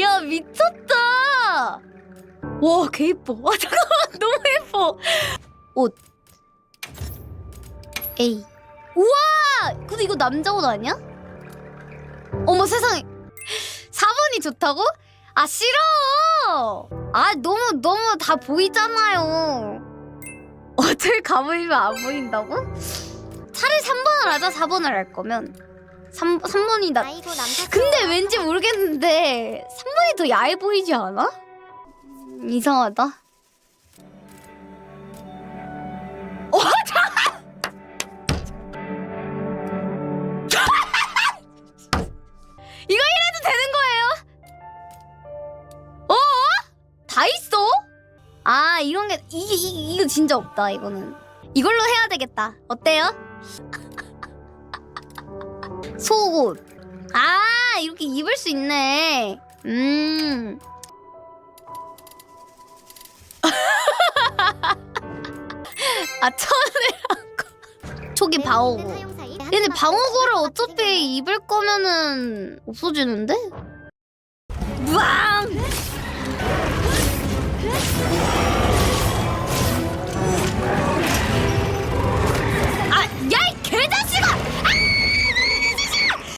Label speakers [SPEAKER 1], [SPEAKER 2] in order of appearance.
[SPEAKER 1] 야 미쳤다. 와, 개 이뻐. 와 잠깐만 너무 예뻐. 옷. 에이. 우와! 근데 이거 남자 옷 아니야? 어머 세상에. 4번이 좋다고? 아 싫어. 아 너무 너무 다 보이잖아요. 어딜 가보이면 안 보인다고? 차라리 3번을 하자 4번을 할 거면 3, 3번이 나
[SPEAKER 2] 아이고 남사.
[SPEAKER 1] 근데 왠지 모르겠는데 3번이 더 야해 보이지 않아? 음, 이상하다. 어! 이거 이래도 되는 거예요? 어? 다 있어? 아 이런 게 이게 이, 이거 진짜 없다 이거는 이걸로 해야 되겠다 어때요? 속옷 아 이렇게 입을 수 있네 음 아, 천을 초기 방어구. 근데 방어구를 어차피 입을 거면은 없어지는데? 무앙!